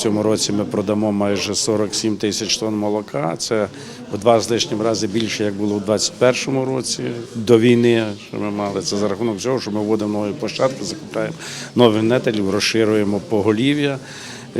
цьому році ми продамо майже 47 тисяч тонн молока. Це в два з лишнім рази більше, як було у 2021 році до війни, що ми мали. Це за рахунок цього, що ми вводимо нові площадки, закупляємо нових нетелів, розширюємо поголів'я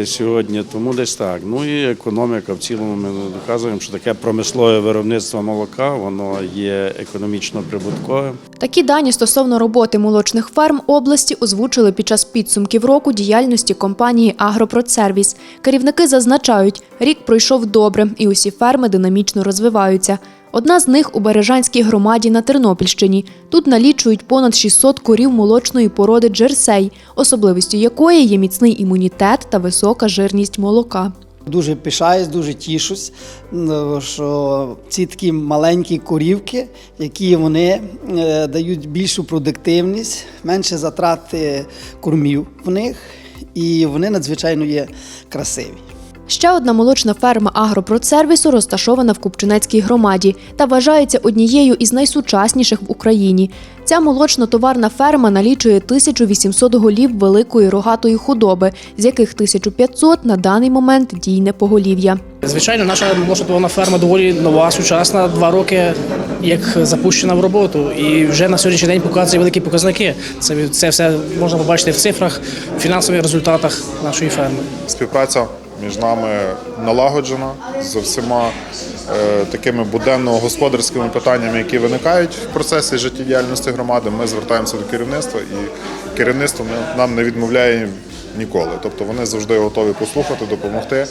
сьогодні. Тому десь так. Ну і економіка в цілому ми доказуємо, що таке промислове виробництво молока, воно є економічно прибутковим. Такі дані стосовно роботи молочних ферм області озвучили під час підсумків року діяльності компанії Агропродсервіс. Керівники зазначають, рік пройшов добре, і усі ферми динамічно розвиваються. Одна з них у Бережанській громаді на Тернопільщині. Тут налічують понад 600 корів молочної породи джерсей, особливістю якої є міцний імунітет та висока жирність молока. Дуже пишаюсь, дуже тішусь, що ці такі маленькі корівки, які вони е, дають більшу продуктивність, менше затрати кормів в них, і вони надзвичайно є красиві. Ще одна молочна ферма агропродсервісу розташована в Купчинецькій громаді та вважається однією із найсучасніших в Україні. Ця молочно-товарна ферма налічує 1800 голів великої рогатої худоби, з яких 1500 на даний момент дійне поголів'я. Звичайно, наша молочно ферма доволі нова, сучасна, два роки як запущена в роботу, і вже на сьогоднішній день показує великі показники. Це, це все можна побачити в цифрах, в фінансових результатах нашої ферми. Співпраця між нами налагоджена за всіма е, такими буденно-господарськими питаннями, які виникають в процесі життєдіяльності громади. Ми звертаємося до керівництва, і керівництво нам не відмовляє ніколи. Тобто вони завжди готові послухати, допомогти,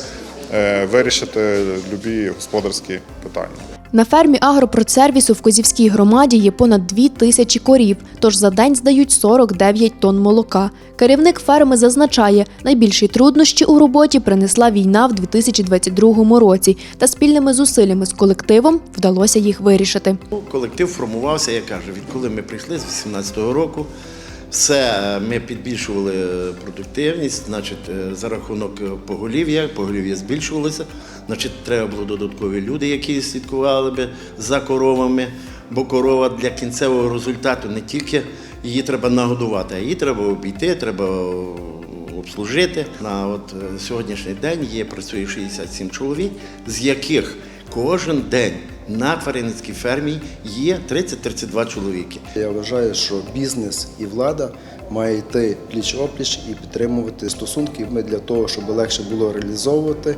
е, вирішити любі господарські питання. На фермі агропродсервісу в Козівській громаді є понад дві тисячі корів, тож за день здають 49 тонн молока. Керівник ферми зазначає, найбільші труднощі у роботі принесла війна в 2022 році, та спільними зусиллями з колективом вдалося їх вирішити. Колектив формувався, я кажу, відколи ми прийшли з 18-го року. Все, е, ми підбільшували е, продуктивність, значить, е, за рахунок поголів'я, поголів'я збільшувалося. Значить, треба було додаткові люди, які слідкували би за коровами, бо корова для кінцевого результату не тільки її треба нагодувати, а її треба обійти, треба обслужити. На от сьогоднішній день є працює 67 чоловік, з яких кожен день на тваринницькій фермі є 30-32 чоловіки. Я вважаю, що бізнес і влада має йти пліч опліч і підтримувати стосунки. Ми для того, щоб легше було реалізовувати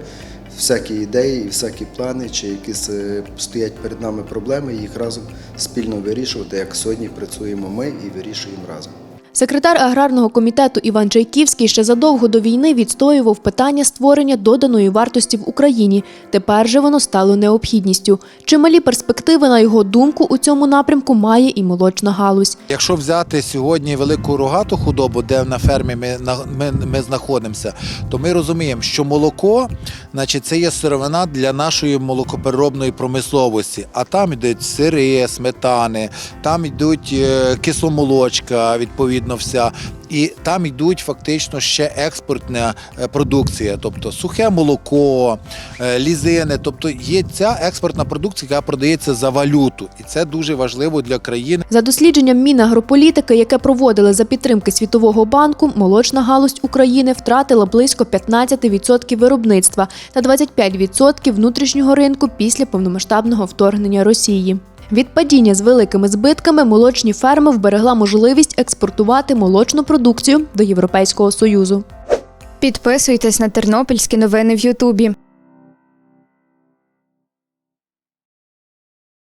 всякі ідеї і всякі плани, чи якісь е, стоять перед нами проблеми, їх разом спільно вирішувати, як сьогодні працюємо ми і вирішуємо разом. Секретар аграрного комітету Іван Чайківський ще задовго до війни відстоював питання створення доданої вартості в Україні. Тепер же воно стало необхідністю. Чималі перспективи, на його думку, у цьому напрямку має і молочна галузь. Якщо взяти сьогодні велику рогату худобу, де на фермі ми, ми, ми знаходимося, то ми розуміємо, що молоко, значить, це є сировина для нашої молокопереробної промисловості. А там йдуть сири, сметани, там йдуть е, кисломолочка, відповідно, вся. І там йдуть фактично ще експортна е, продукція, тобто сухе молоко, е, лізини. Тобто є ця експортна продукція, яка продається за валюту, і це дуже важливо для країни. За дослідженням Мінагрополітики, яке проводили за підтримки Світового банку, молочна галузь України втратила близько 15% виробництва та 25% внутрішнього ринку після повномасштабного вторгнення Росії. Від падіння з великими збитками молочні ферми вберегла можливість експортувати молочну продукцію до Європейського союзу. Підписуйтесь на тернопільські новини в Ютубі.